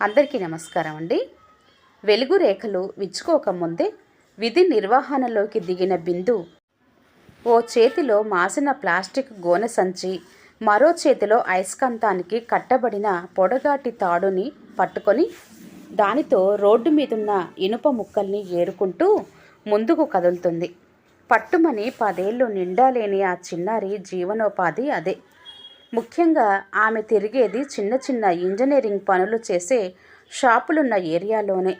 అందరికీ నమస్కారం అండి. వెలుగు రేఖలు విచ్చుకోకముందే విధి నిర్వహణలోకి దిగిన బిందు ఓ చేతిలో మాసిన ప్లాస్టిక్ గోనె సంచి మరో చేతిలో అయస్కాంతానికి కట్టబడిన పొడగాటి తాడుని పట్టుకొని దానితో రోడ్డు మీదున్న ఇనుప ముక్కల్ని ఏరుకుంటూ ముందుకు కదులుతుంది. పట్టుమని పదేళ్ళు నిండా లేని ఆ చిన్నారి జీవనోపాధి అదే. ముఖ్యంగా ఆమె తిరిగేది చిన్న చిన్న ఇంజనీరింగ్ పనులు చేసే షాపులున్న ఏరియాలోనే.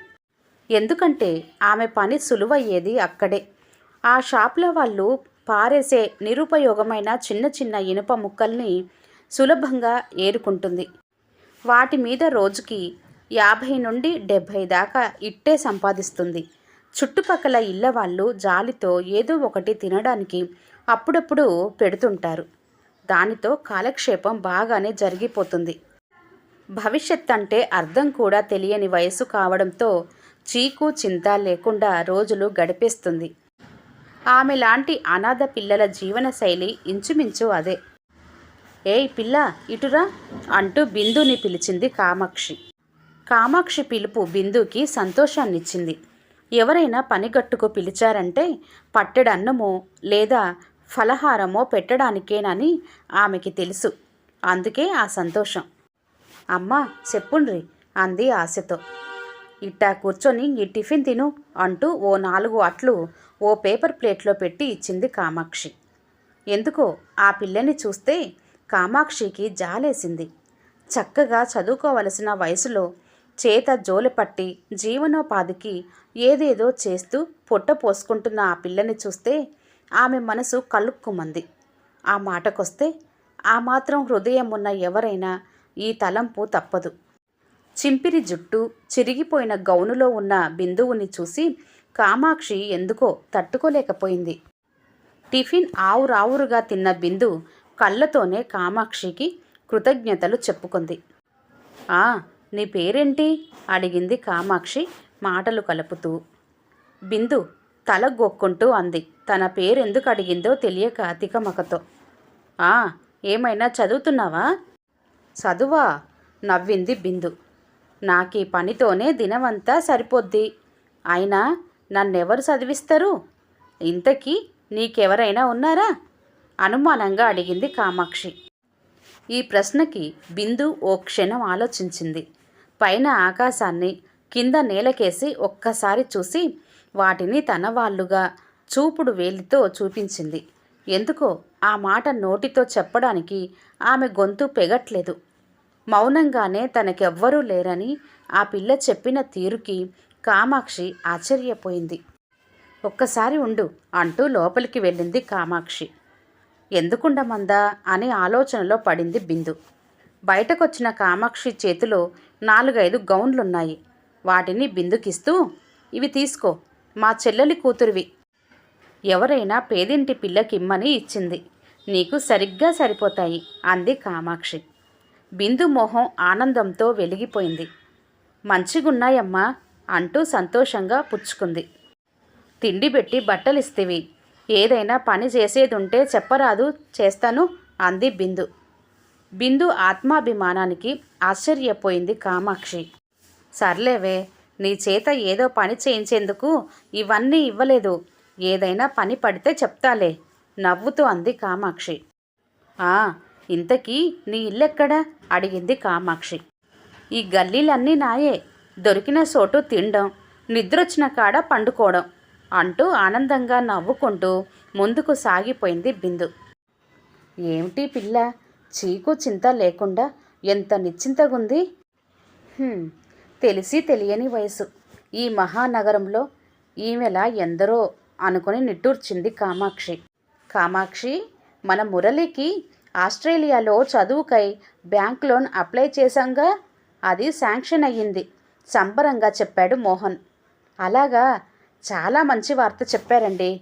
ఎందుకంటే ఆమె పని సులువయ్యేది అక్కడే. ఆ షాపుల వాళ్ళు పారేసే నిరుపయోగమైన చిన్న చిన్న ఇనుప ముక్కల్ని సులభంగా ఏరుకుంటుంది. వాటి మీద రోజుకి యాభై నుండి డెబ్భై దాకా ఇట్టే సంపాదిస్తుంది. చుట్టుపక్కల ఇళ్ళ వాళ్ళు జాలితో ఏదో ఒకటి తినడానికి అప్పుడప్పుడు పెడుతుంటారు. దానితో కాలక్షేపం బాగానే జరిగిపోతుంది. భవిష్యత్ అంటే అర్థం కూడా తెలియని వయసు కావడంతో చీకు చింత లేకుండా రోజులు గడిపేస్తుంది. ఆమె లాంటి అనాథ పిల్లల జీవనశైలి ఇంచుమించు అదే. ఏయ్ పిల్ల ఇటురా అంటూ బిందుని పిలిచింది కామాక్షి. కామాక్షి పిలుపు బిందుకి సంతోషాన్నిచ్చింది. ఎవరైనా పనిగట్టుకు పిలిచారంటే పట్టెడన్నము లేదా ఫలహారమో పెట్టడానికేనని ఆమెకి తెలుసు. అందుకే ఆ సంతోషం. అమ్మా చెప్పుండ్రి అంది ఆశతో. ఇట్టా కూర్చొని ఈ టిఫిన్ తిను అంటూ ఓ నాలుగు అట్లు ఓ పేపర్ ప్లేట్లో పెట్టి ఇచ్చింది కామాక్షి. ఎందుకో ఆ పిల్లని చూస్తే కామాక్షికి జాలేసింది. చక్కగా చదువుకోవలసిన వయసులో చేత జోలెపట్టి జీవనోపాధికి ఏదేదో చేస్తూ పొట్ట పోసుకుంటున్న ఆ పిల్లని చూస్తే ఆమె మనసు కలుక్కుమంది. ఆ మాటకొస్తే ఆ మాత్రం హృదయం ఉన్న ఎవరైనా ఈ తలంపు తప్పదు. చింపిరి జుట్టు చిరిగిపోయిన గౌనులో ఉన్న బిందువుని చూసి కామాక్షి ఎందుకో తట్టుకోలేకపోయింది. టిఫిన్ ఆవురావురుగా తిన్న బిందు కళ్ళతోనే కామాక్షికి కృతజ్ఞతలు చెప్పుకుంది. ఆ నీ పేరేంటి అడిగింది కామాక్షి మాటలు కలుపుతూ. బిందు తల గొక్కుంటూ అంది. తన పేరెందుకు అడిగిందో తెలియక తికమకతో ఆ ఏమైనా చదువుతున్నావా? చదువా? నవ్వింది బిందు. నాకీ పనితోనే దినమంతా సరిపోద్ది. అయినా నన్నెవరు చదివిస్తారు? ఇంతకీ నీకెవరైనా ఉన్నారా? అనుమానంగా అడిగింది కామాక్షి. ఈ ప్రశ్నకి బిందు ఓ క్షణం ఆలోచించింది. పైన ఆకాశాన్ని కింద నేలకేసి ఒక్కసారి చూసి వాటిని తన వాళ్ళుగా చూపుడు వేలితో చూపించింది. ఎందుకో ఆ మాట నోటితో చెప్పడానికి ఆమె గొంతు పెగట్లేదు. మౌనంగానే తనకెవ్వరూ లేరని ఆ పిల్ల చెప్పిన తీరుకి కామాక్షి ఆశ్చర్యపోయింది. ఒక్కసారి ఉండు అంటూ లోపలికి వెళ్ళింది కామాక్షి. ఎందుకుండమందా అనే ఆలోచనలో పడింది బిందు. బయటకొచ్చిన కామాక్షి చేతిలో నాలుగైదు గౌన్లున్నాయి. వాటిని బిందుకిస్తూ ఇవి తీసుకో మా చెల్లెలి కూతురివి. ఎవరైనా పేదింటి పిల్లకిమ్మని ఇచ్చింది. నీకు సరిగ్గా సరిపోతాయి అంది కామాక్షి. బిందు మొహం ఆనందంతో వెలిగిపోయింది. మంచిగున్నాయమ్మా అంటూ సంతోషంగా పుచ్చుకుంది. తిండి పెట్టి బట్టలిస్తివి. ఏదైనా పని చేసేదుంటే చెప్పరాదు చేస్తాను అంది బిందు. బిందు ఆత్మాభిమానానికి ఆశ్చర్యపోయింది కామాక్షి. సర్లేవే నీ చేత ఏదో పని చేయించేందుకు ఇవన్నీ ఇవ్వలేదు. ఏదైనా పని పడితే చెప్తాలే నవ్వుతూ అంది కామాక్షి. ఆ ఇంతకీ నీ ఇల్లెక్కడా? అడిగింది కామాక్షి. ఈ గల్లీలన్నీ నాయే దొరికిన చోటు తినడం నిద్రొచ్చిన కాడ పండుకోవడం అంటూ ఆనందంగా నవ్వుకుంటూ ముందుకు సాగిపోయింది బిందు. ఏమిటి పిల్ల చీకు చింత లేకుండా ఎంత నిశ్చింతగుంది? తెలిసి తెలియని వయసు. ఈ మహానగరంలో ఈమెలా ఎందరో అనుకుని నిట్టూర్చింది కామాక్షి. కామాక్షి మన మురళికి ఆస్ట్రేలియాలో చదువుకై బ్యాంక్ లోన్ అప్లై చేశాంగా? అది శాంక్షన్ అయ్యింది సంబరంగా చెప్పాడు మోహన్. అలాగా చాలా మంచి వార్త చెప్పారండి.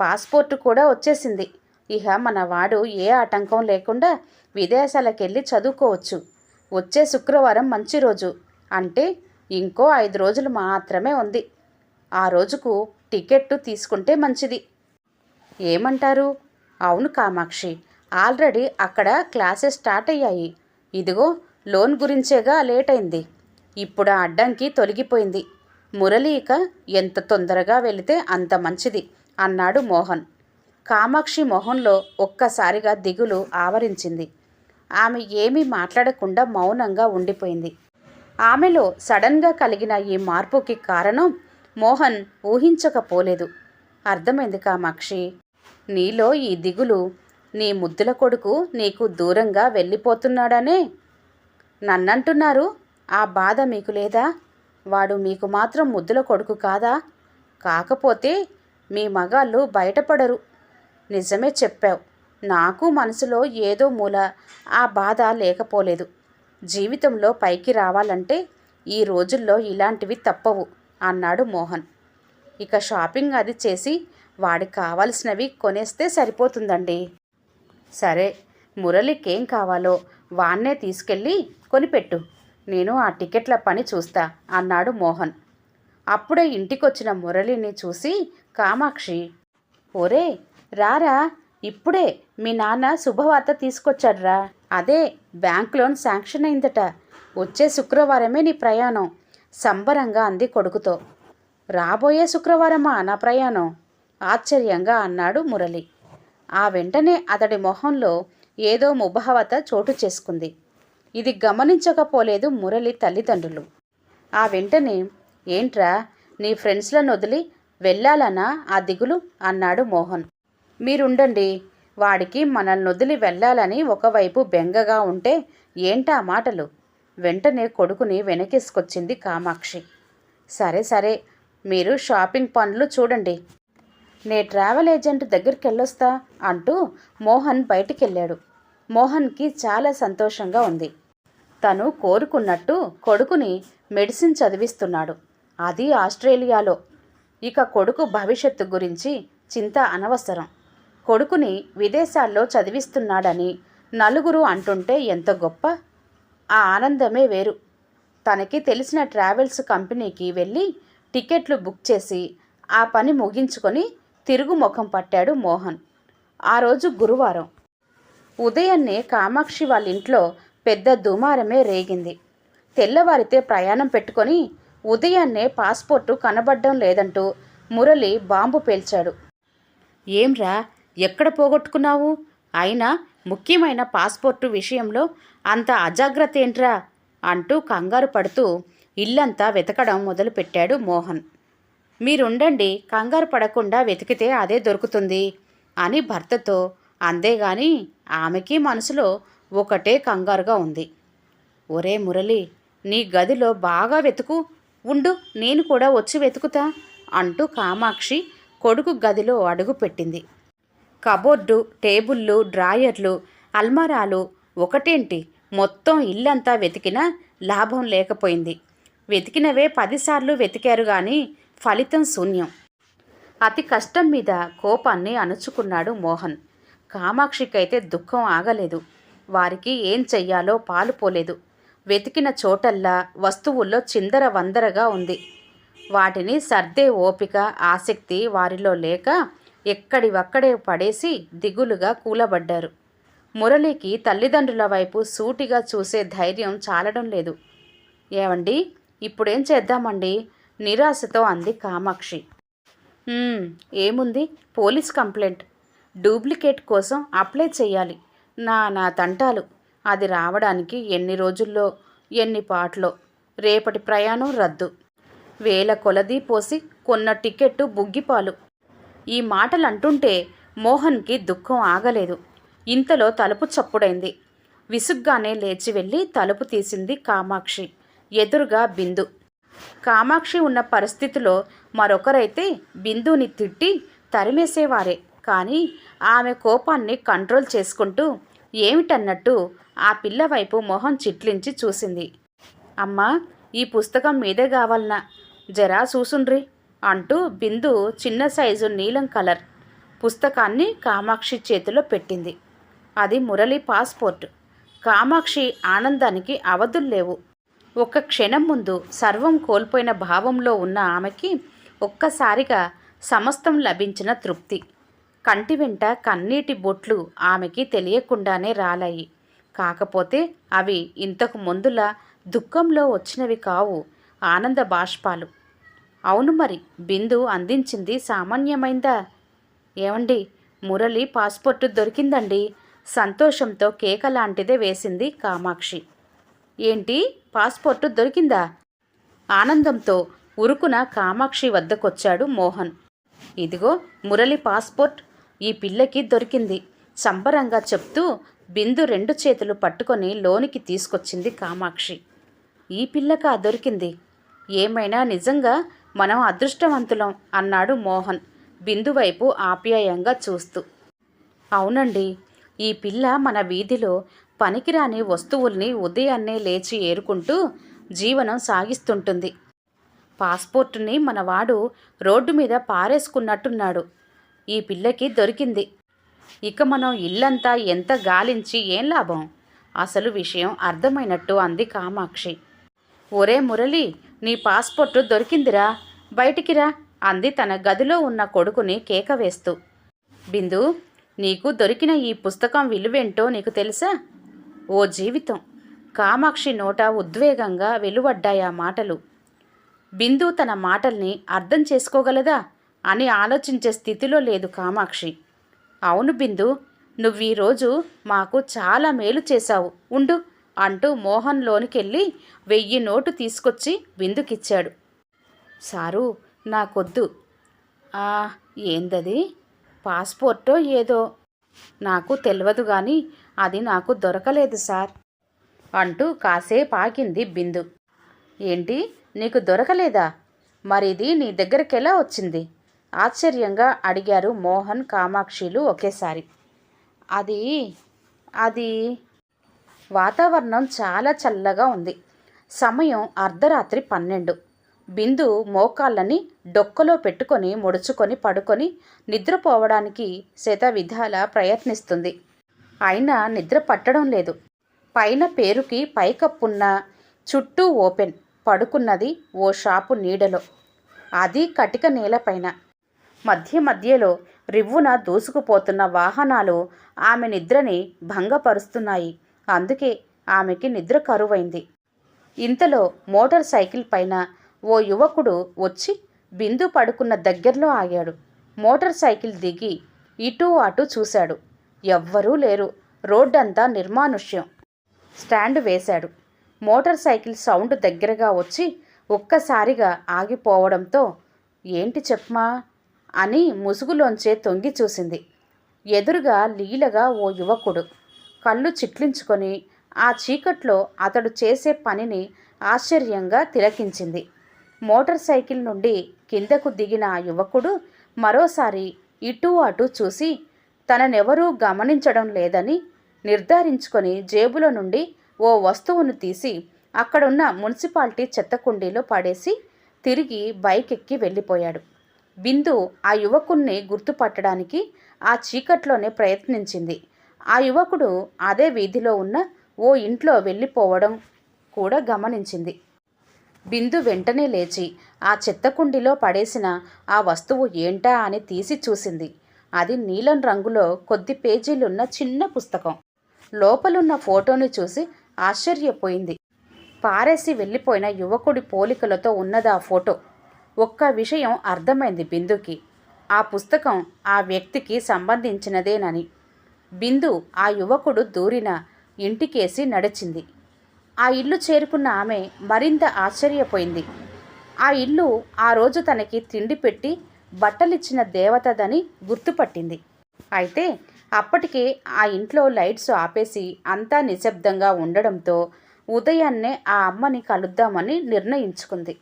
పాస్పోర్ట్ కూడా వచ్చేసింది. ఇక మన వాడు ఏ ఆటంకం లేకుండా విదేశాలకెళ్ళి చదువుకోవచ్చు. వచ్చే శుక్రవారం మంచి రోజు. అంటే ఇంకో ఐదు రోజులు మాత్రమే ఉంది. ఆ రోజుకు టికెట్టు తీసుకుంటే మంచిది. ఏమంటారు? అవును కామాక్షి. ఆల్రెడీ అక్కడ క్లాసెస్ స్టార్ట్ అయ్యాయి. ఇదిగో లోన్ గురించేగా లేట్ అయింది ఇప్పుడు ఆ అడ్డంకి తొలగిపోయింది. మురళి ఇక ఎంత తొందరగా వెళితే అంత మంచిది అన్నాడు మోహన్. కామాక్షి మొహంలో ఒక్కసారిగా దిగులు ఆవరించింది. ఆమె ఏమీ మాట్లాడకుండా మౌనంగా ఉండిపోయింది. ఆమెలో సడన్గా కలిగిన ఈ మార్పుకి కారణం మోహన్ ఊహించకపోలేదు. అర్థమైంది కామాక్షి. నీలో ఈ దిగులు నీ ముద్దుల కొడుకు నీకు దూరంగా వెళ్ళిపోతున్నాడనే? నన్నంటున్నారు ఆ బాధ మీకు లేదా? వాడు మీకు మాత్రం ముద్దుల కొడుకు కాదా? కాకపోతే మీ మగాళ్ళు బయటపడరు. నిజమే చెప్పావు. నాకు మనసులో ఏదో మూల ఆ బాధ లేకపోలేదు. జీవితంలో పైకి రావాలంటే ఈ రోజుల్లో ఇలాంటివి తప్పవు. అన్నాడు మోహన్. ఇక షాపింగ్ అది చేసి వాడికి కావాల్సినవి కొనేస్తే సరిపోతుందండి. సరే మురళికేం కావాలో వాన్నే తీసుకెళ్ళి కొనిపెట్టు. నేను ఆ టికెట్ల పని చూస్తా అన్నాడు మోహన్. అప్పుడే ఇంటికొచ్చిన మురళిని చూసి కామాక్షి ఒరే రారా ఇప్పుడే మీ నాన్న శుభవార్త తీసుకొచ్చాడ్రా. అదే బ్యాంక్ లోన్ శాంక్షన్ అయిందట. వచ్చే శుక్రవారమే నీ ప్రయాణం. సంబరంగా అంది కొడుకుతో. రాబోయే శుక్రవారమా నా ప్రయాణం? ఆశ్చర్యంగా అన్నాడు మురళి. ఆ వెంటనే అతడి మొహంలో ఏదో ముభావత చోటు చేసుకుంది. ఇది గమనించకపోలేదు మురళి తల్లిదండ్రులు. ఆ వెంటనే ఏంట్రా నీ ఫ్రెండ్స్లను వదిలి వెళ్ళాలనా ఆ దిగులు? అన్నాడు మోహన్. మీరుండండి వాడికి మనల్ని వదిలి వెళ్ళాలని ఒకవైపు బెంగగా ఉంటే ఏంటా మాటలు? వెంటనే కొడుకుని వెనకేసుకొచ్చింది కామాక్షి. సరే సరే మీరు షాపింగ్ పనులు చూడండి. నే ట్రావెల్ ఏజెంట్ దగ్గరికి వెళ్ళొస్తా అంటూ మోహన్ బయటికెళ్ళాడు. మోహన్కి చాలా సంతోషంగా ఉంది. తను కోరుకున్నట్టు కొడుకుని మెడిసిన్ చదివిస్తున్నాడు. అది ఆస్ట్రేలియాలో. ఇక కొడుకు భవిష్యత్తు గురించి చింత అనవసరం. కొడుకుని విదేశాల్లో చదివిస్తున్నాడని నలుగురు అంటుంటే ఎంత గొప్ప ఆ ఆనందమే వేరు. తనకి తెలిసిన ట్రావెల్స్ కంపెనీకి వెళ్ళి టికెట్లు బుక్ చేసి ఆ పని ముగించుకొని తిరుగు ముఖం పట్టాడు మోహన్. ఆ రోజు గురువారం. ఉదయాన్నే కామాక్షి వాళ్ళ ఇంట్లో పెద్ద దుమారమే రేగింది. తెల్లవారితే ప్రయాణం పెట్టుకొని ఉదయాన్నే పాస్పోర్టు కనబడ్డం లేదంటూ మురళి బాంబు పేల్చాడు. ఏంరా ఎక్కడ పోగొట్టుకున్నావు? అయినా ముఖ్యమైన పాస్పోర్టు విషయంలో అంత అజాగ్రత్త ఏంట్రా అంటూ కంగారు పడుతూ ఇల్లంతా వెతకడం మొదలుపెట్టాడు మోహన్. మీరుండండి కంగారు పడకుండా వెతికితే అదే దొరుకుతుంది అని భర్తతో అందేగాని ఆమెకి మనసులో ఒకటే కంగారుగా ఉంది. ఒరే మురళి నీ గదిలో బాగా వెతుకు ఉండు నేను కూడా వచ్చి వెతుకుతా అంటూ కామాక్షి కొడుకు గదిలో అడుగు పెట్టింది కబోర్డు టేబుళ్ళు డ్రాయర్లు అల్మారాలు ఒకటేంటి? మొత్తం ఇల్లంతా వెతికినా లాభం లేకపోయింది. వెతికినవే పదిసార్లు వెతికారు కానీ ఫలితం శూన్యం. అతి కష్టం మీద కోపాన్ని అణుచుకున్నాడు మోహన్. కామాక్షికైతే దుఃఖం ఆగలేదు. వారికి ఏం చెయ్యాలో పాలుపోలేదు వెతికిన చోటల్లా వస్తువుల్లో చిందర వందరగా ఉంది. వాటిని సర్దే ఓపిక ఆసక్తి వారిలో లేక ఎక్కడివక్కడే పడేసి దిగులుగా కూలబడ్డారు. మురళికి తల్లిదండ్రుల వైపు సూటిగా చూసే ధైర్యం చాలడం లేదు. ఏమండి ఇప్పుడేం చేద్దామండి? నిరాశతో అంది కామాక్షి. ఏముంది? Police complaint. డూప్లికేట్ కోసం అప్లై చేయాలి నా నా తంటాలు. అది రావడానికి ఎన్ని రోజుల్లో ఎన్ని పాటలో? రేపటి ప్రయాణం రద్దు. వేల కొలది పోసి కొన్న టికెట్టు బుగ్గిపాలు. ఈ మాటలు అంటుంటే మోహన్కి దుఃఖం ఆగలేదు. ఇంతలో తలుపు చప్పుడైంది. విసుగ్గానే లేచి వెళ్ళి తలుపు తీసింది కామాక్షి. ఎదురుగా బిందు. కామాక్షి ఉన్న పరిస్థితిలో మరొకరైతే బిందుని తిట్టి తరిమేసేవారే. కానీ ఆమె కోపాన్ని కంట్రోల్ చేసుకుంటూ ఏమిటన్నట్టు ఆ పిల్ల వైపు మొహం చిట్లించి చూసింది. అమ్మా ఈ పుస్తకం మీదే కావాలనా? జరా చూసుండ్రి. అంటూ బిందు చిన్న సైజు నీలం కలర్ పుస్తకాన్ని కామాక్షి చేతిలో పెట్టింది. అది మురళి పాస్పోర్ట్. కామాక్షి ఆనందానికి అవధులు లేవు ఒక్క క్షణం ముందు సర్వం కోల్పోయిన భావంలో ఉన్న ఆమెకి ఒక్కసారిగా సమస్తం లభించిన తృప్తి. కంటి వెంట కన్నీటి బొట్లు ఆమెకి తెలియకుండానే రాలాయి. కాకపోతే అవి ఇంతకు ముందులా దుఃఖంలో వచ్చినవి కావు ఆనంద బాష్పాలు. అవును మరి బిందు అందించింది సామాన్యమైందా? ఏమండి మురళి పాస్పోర్టు దొరికిందండి. సంతోషంతో కేక లాంటిదే వేసింది కామాక్షి. ఏంటి పాస్పోర్టు దొరికిందా? ఆనందంతో ఉరుకున కామాక్షి వద్దకొచ్చాడు మోహన్. ఇదిగో మురళి పాస్పోర్ట్ ఈ పిల్లకి దొరికింది. సంబరంగా చెప్తూ బిందు రెండు చేతులు పట్టుకొని లోనికి తీసుకొచ్చింది కామాక్షి. ఈ పిల్లక దొరికింది? ఏమైనా నిజంగా మనం అదృష్టవంతులం అన్నాడు మోహన్ బిందు వైపు ఆప్యాయంగా చూస్తూ. అవునండి ఈ పిల్ల మన వీధిలో పనికిరాని వస్తువుల్ని ఉదయాన్నే లేచి ఏరుకుంటూ జీవనం సాగిస్తుంటుంది. పాస్పోర్టుని మనవాడు రోడ్డు మీద పారేసుకున్నట్టున్నాడు. ఈ పిల్లకి దొరికింది. ఇక మనం ఇల్లంతా ఎంత గాలించి ఏం లాభం? అసలు విషయం అర్థమైనట్టు అంది కామాక్షి. ఒరే మురళి నీ పాస్పోర్టు దొరికిందిరా. బయటికిరా అంది తన గదిలో ఉన్న కొడుకుని కేక వేస్తూ. బిందు నీకు దొరికిన ఈ పుస్తకం విలువేంటో నీకు తెలుసా? ఓ జీవితం. కామాక్షి నోట ఉద్వేగంగా వెలువడ్డాయి ఆ మాటలు. బిందు తన మాటల్ని అర్థం చేసుకోగలదా అని ఆలోచించే స్థితిలో లేదు కామాక్షి. అవును బిందు నువ్వు ఈరోజు మాకు చాలా మేలు చేశావు. ఉండు. అంటూ మోహన్ లోనికెళ్ళి వెయ్యి నోటు తీసుకొచ్చి విందుకిచ్చాడు. సారు నాకొద్దు. ఆ ఏందది? పాస్పోర్టో ఏదో? నాకు తెలియదు కానీ అది నాకు దొరకలేదు సార్. అంటూ కాసేపు ఆగింది బిందు. ఏంటి? నీకు దొరకలేదా? మరిది నీ దగ్గరకెలా వచ్చింది? ఆశ్చర్యంగా అడిగారు మోహన్ కామాక్షిలు ఒకేసారి. అది అది వాతావరణం చాలా చల్లగా ఉంది. సమయం అర్ధరాత్రి పన్నెండు. బిందు మోకాళ్ళని డొక్కలో పెట్టుకొని ముడుచుకొని పడుకొని నిద్రపోవడానికి శత విధాల ప్రయత్నిస్తుంది. అయినా నిద్ర పట్టడం లేదు. పైన పేరుకి పైకప్పున్న చుట్టూ ఓపెన్ పడుకున్నది ఓ షాపు నీడలో. అది కటిక నేలపైన. మధ్య మధ్యలో రివ్వున దూసుకుపోతున్న వాహనాలు ఆమె నిద్రని భంగపరుస్తున్నాయి. అందుకే ఆమెకి నిద్ర కరువైంది. ఇంతలో మోటార్ సైకిల్ పైన ఓ యువకుడు వచ్చి బిందు పడుకున్న దగ్గరలో ఆగాడు. మోటార్ సైకిల్ దిగి ఇటూ అటు చూశాడు. ఎవ్వరూ లేరు. రోడ్డంతా నిర్మానుష్యం. స్టాండ్ వేశాడు. మోటార్ సైకిల్ సౌండ్ దగ్గరగా వచ్చి ఒక్కసారిగా ఆగిపోవడంతో ఏంటి చెప్పమా అని ముసుగులోంచే తొంగి చూసింది. ఎదురుగా లీలగా ఓ యువకుడు. కళ్ళు చిట్లించుకొని ఆ చీకట్లో అతడు చేసే పనిని ఆశ్చర్యంగా తిలకించింది. మోటార్ సైకిల్ నుండి కిందకు దిగిన ఆ యువకుడు మరోసారి ఇటూ అటు చూసి తననెవరూ గమనించడం లేదని నిర్ధారించుకొని జేబులో నుండి ఓ వస్తువును తీసి అక్కడున్న మున్సిపాలిటీ చెత్తకుండీలో పడేసి తిరిగి బైక్ ఎక్కి వెళ్ళిపోయాడు. బిందు ఆ యువకుణ్ణి గుర్తుపట్టడానికి ఆ చీకట్లోనే ప్రయత్నించింది. ఆ యువకుడు అదే వీధిలో ఉన్న ఓ ఇంట్లో వెళ్ళిపోవడం కూడా గమనించింది. బిందు వెంటనే లేచి ఆ చెత్తకుండిలో పడేసిన ఆ వస్తువు ఏంటా అని తీసి చూసింది. అది నీలం రంగులో కొద్ది పేజీలున్న చిన్న పుస్తకం. లోపలున్న ఫోటోని చూసి ఆశ్చర్యపోయింది. పారేసి వెళ్ళిపోయిన యువకుడి పోలికలతో ఉన్నదా ఫోటో. ఒక్క విషయం అర్థమైంది బిందుకి. ఆ పుస్తకం ఆ వ్యక్తికి సంబంధించినదేనని. బిందు ఆ యువకుడు దూరిన ఇంటికేసి నడిచింది. ఆ ఇల్లు చేరుకున్న ఆమె మరింత ఆశ్చర్యపోయింది. ఆ ఇల్లు ఆ రోజు తనకి తిండి పెట్టి బట్టలిచ్చిన దేవతదని గుర్తుపట్టింది. అయితే అప్పటికే ఆ ఇంట్లో లైట్స్ ఆపేసి అంతా నిశ్శబ్దంగా ఉండడంతో ఉదయాన్నే ఆ అమ్మని కలుద్దామని నిర్ణయించుకుంది.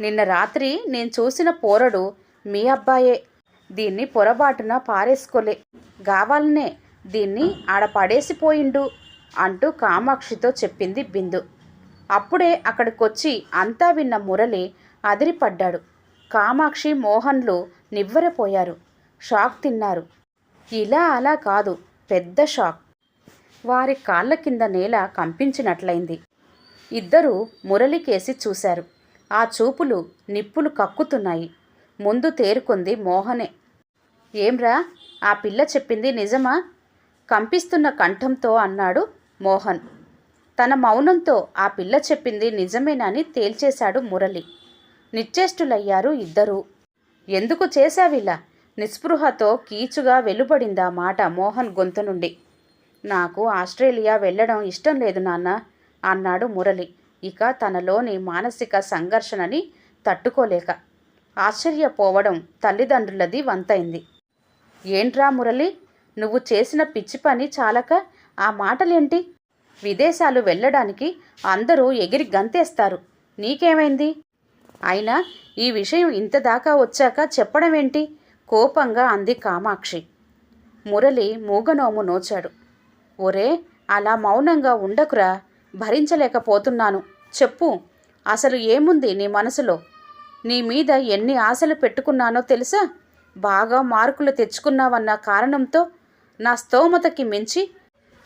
నిన్న రాత్రి నేను చూసిన పోరడు మీ అబ్బాయే. దీన్ని పొరబాటున పారేసుకోలే. గావాలనే దీన్ని ఆడ పడేసిపోయిండు అంటూ కామాక్షితో చెప్పింది బిందు. అప్పుడే అక్కడికొచ్చి అంతా విన్న మురళి అదిరిపడ్డాడు. కామాక్షి మోహన్లు నివ్వెరపోయారు. షాక్ తిన్నారు. ఇలా అలా కాదు పెద్ద షాక్. వారి కాళ్ళ కింద నేల కంపించినట్లయింది. ఇద్దరూ మురళికేసి చూశారు. ఆ చూపులు నిప్పులు కక్కుతున్నాయి. ముందు తేరుకుంది మోహనే. ఏంరా ఆ పిల్ల చెప్పింది నిజమా? కంపిస్తున్న కంఠంతో అన్నాడు మోహన్. తన మౌనంతో ఆ పిల్ల చెప్పింది నిజమేనని తేల్చేశాడు మురళి. నిశ్చేష్టులయ్యారు ఇద్దరూ. ఎందుకు చేశావిలా నిస్పృహతో కీచుగా వెలుబడిందా మాట మోహన్ గొంతు నుండి. నాకు ఆస్ట్రేలియా వెళ్ళడం ఇష్టం లేదు నాన్న అన్నాడు మురళి. ఇక తనలోని మానసిక సంఘర్షణని తట్టుకోలేక. ఆశ్చర్యపోవడం తల్లిదండ్రులది వంతైంది. ఏంట్రా మురళి? నువ్వు చేసిన పిచ్చి పని చాలక ఆ మాటలేంటి? విదేశాలు వెళ్ళడానికి అందరూ ఎగిరి గంతేస్తారు. నీకేమైంది? అయినా ఈ విషయం ఇంత దాకా వచ్చాక చెప్పడం ఏంటి కోపంగా అంది కామాక్షి. మురళి మూగనోము నోచాడు. ఒరే అలా మౌనంగా ఉండకురా. భరించలేకపోతున్నాను. చెప్పు. అసలు ఏముంది నీ మనసులో? నీ మీద ఎన్ని ఆశలు పెట్టుకున్నానో తెలుసా? బాగా మార్కులు తెచ్చుకున్నావన్న కారణంతో నా స్తోమతకి మించి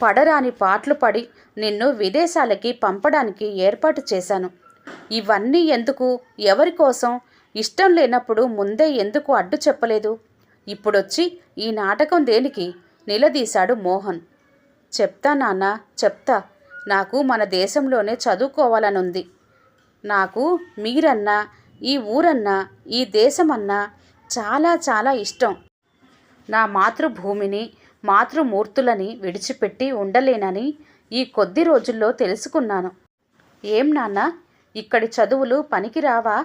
పడరాని పాటలు పడి నిన్ను విదేశాలకి పంపడానికి ఏర్పాటు చేశాను. ఇవన్నీ ఎందుకు? ఎవరి కోసం? ఇష్టం లేనప్పుడు ముందే ఎందుకు అడ్డు చెప్పలేదు? ఇప్పుడొచ్చి ఈ నాటకం దేనికి? నిలదీశాడు మోహన్. చెప్తా నాన్న చెప్తా. నాకు మన దేశంలోనే చదువుకోవాలనుంది. నాకు మీరన్నా ఈ ఊరన్నా ఈ దేశమన్నా చాలా చాలా ఇష్టం. నా మాతృభూమిని మాతృమూర్తులని విడిచిపెట్టి ఉండలేనని ఈ కొద్ది రోజుల్లో తెలుసుకున్నాను. ఏం నాన్న? ఇక్కడి చదువులు పనికిరావా?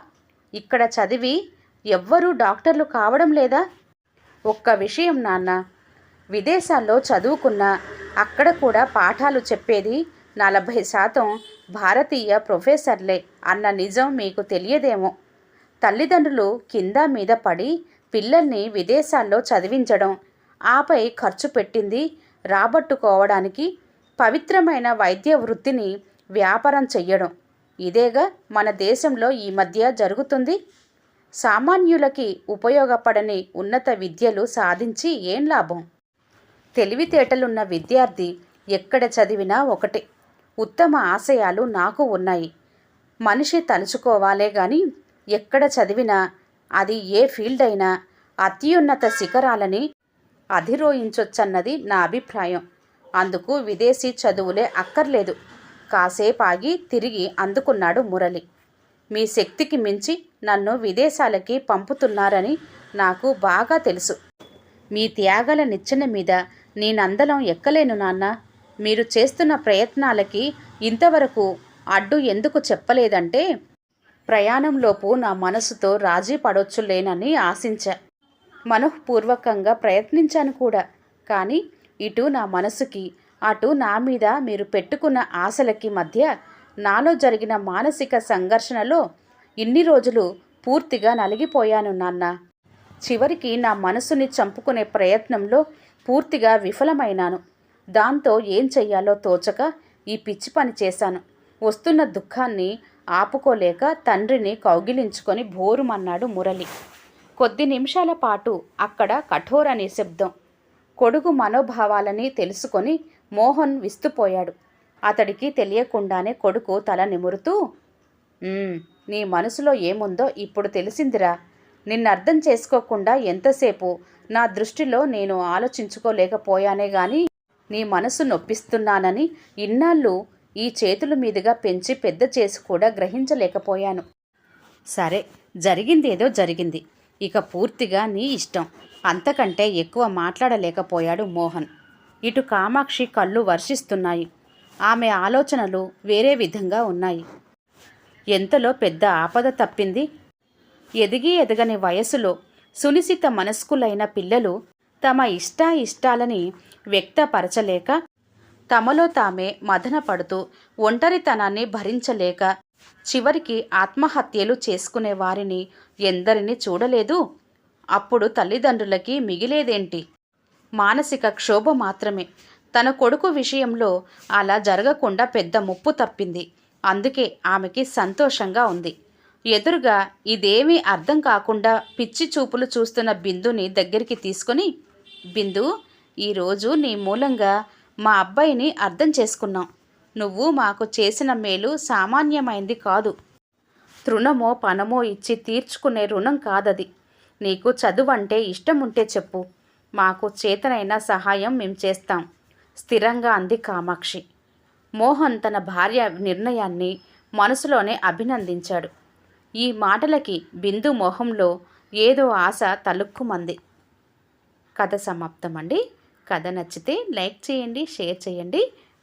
ఇక్కడ చదివి ఎవ్వరూ డాక్టర్లు కావడం లేదా? ఒక్క విషయం నాన్న. విదేశాల్లో చదువుకున్న అక్కడ కూడా పాఠాలు చెప్పేది నలభై శాతం భారతీయ ప్రొఫెసర్లే అన్న నిజం మీకు తెలియదేమో. తల్లిదండ్రులు కింద మీద పడి పిల్లల్ని విదేశాల్లో చదివించడం ఆపై ఖర్చు పెట్టింది రాబట్టుకోవడానికి పవిత్రమైన వైద్య వృత్తిని వ్యాపారం చెయ్యడం. ఇదేగా మన దేశంలో ఈ మధ్య జరుగుతుంది. సామాన్యులకి ఉపయోగపడని ఉన్నత విద్యలు సాధించి ఏం లాభం? తెలివితేటలున్న విద్యార్థి ఎక్కడ చదివినా ఒకటే. ఉత్తమ ఆశయాలు నాకు ఉన్నాయి. మనిషి తలుచుకోవాలే గాని ఎక్కడ చదివినా అది ఏ ఫీల్డ్ అయినా అత్యున్నత శిఖరాలని అధిరోహించొచ్చన్నది నా అభిప్రాయం. అందుకు విదేశీ చదువులే అక్కర్లేదు. కాసేపు ఆగి తిరిగి అందుకున్నాడు మురళి. మీ శక్తికి మించి నన్ను విదేశాలకి పంపుతున్నారని నాకు బాగా తెలుసు. మీ త్యాగాల నిచ్చెన మీద నేనందలం ఎక్కలేను నాన్న. మీరు చేస్తున్న ప్రయత్నాలకి ఇంతవరకు అడ్డు ఎందుకు చెప్పలేదంటే ప్రయాణంలోపు నా మనసుతో రాజీ పడొచ్చులేనని ఆశించా. మనఃపూర్వకంగా ప్రయత్నించాను కూడా. కానీ ఇటు నా మనసుకి అటు నా మీద మీరు పెట్టుకున్న ఆశలకి మధ్య నాలో జరిగిన మానసిక సంఘర్షణలో ఇన్ని రోజులు పూర్తిగా నలిగిపోయాను నాన్న. చివరికి నా మనసుని చంపుకునే ప్రయత్నంలో పూర్తిగా విఫలమైనాను. దాంతో ఏం చెయ్యాలో తోచక ఈ పిచ్చి పని చేశాను. వస్తున్న దుఃఖాన్ని ఆపుకోలేక తండ్రిని కౌగిలించుకొని భోరుమన్నాడు మురళి. కొద్ది నిమిషాల పాటు అక్కడ కఠోర నిశ్శబ్దం. కొడుకు మనోభావాలని తెలుసుకొని మోహన్ విస్తుపోయాడు. అతడికి తెలియకుండానే కొడుకు తల నిమురుతూ నీ మనసులో ఏముందో ఇప్పుడు తెలిసిందిరా. నిన్నర్థం చేసుకోకుండా ఎంతసేపు నా దృష్టిలో నేను ఆలోచించుకోలేకపోయానే గాని నీ మనసు నొప్పిస్తున్నానని ఇన్నాళ్ళు ఈ చేతుల మీదుగా పెంచి పెద్ద చేసి కూడా గ్రహించలేకపోయాను. సరే జరిగిందేదో జరిగింది. ఇక పూర్తిగా నీ ఇష్టం. అంతకంటే ఎక్కువ మాట్లాడలేకపోయాడు మోహన్. ఇటు కామాక్షి కళ్ళు వర్షిస్తున్నాయి. ఆమె ఆలోచనలు వేరే విధంగా ఉన్నాయి. ఎంతలో పెద్ద ఆపద తప్పింది? ఎదిగి ఎదగని వయసులో సునిశిత మనస్కులైన పిల్లలు తమ ఇష్ట ఇష్టాలని వ్యక్తపరచలేక తమలో తామే మదన పడుతూ ఒంటరితనాన్ని భరించలేక చివరికి ఆత్మహత్యలు చేసుకునే వారిని ఎందరిని చూడలేదు? అప్పుడు తల్లిదండ్రులకి మిగిలేదేంటి? మానసిక క్షోభ మాత్రమే. తన కొడుకు విషయంలో అలా జరగకుండా పెద్ద ముప్పు తప్పింది. అందుకే ఆమెకి సంతోషంగా ఉంది. ఎదురుగా ఇదేమీ అర్థం కాకుండా పిచ్చి చూపులు చూస్తున్న బిందుని దగ్గరికి తీసుకొని బిందు ఈరోజు నీ మూలంగా మా అబ్బాయిని అర్థం చేసుకున్నాం. నువ్వు మాకు చేసిన మేలు సామాన్యమైంది కాదు. తృణమో పనమో ఇచ్చి తీర్చుకునే రుణం కాదది. నీకు చదువు అంటే ఇష్టం ఉంటే చెప్పు. మాకు చేతనైన సహాయం మేం చేస్తాం. స్థిరంగా అంది కామాక్షి. మోహన్ తన భార్య నిర్ణయాన్ని మనసులోనే అభినందించాడు. ఈ మాటలకి బిందు మొహంలో ఏదో ఆశ తలుక్కుమంది. కథ సమాప్తం అండి కథ నచ్చితే లైక్ చేయండి షేర్ చేయండి.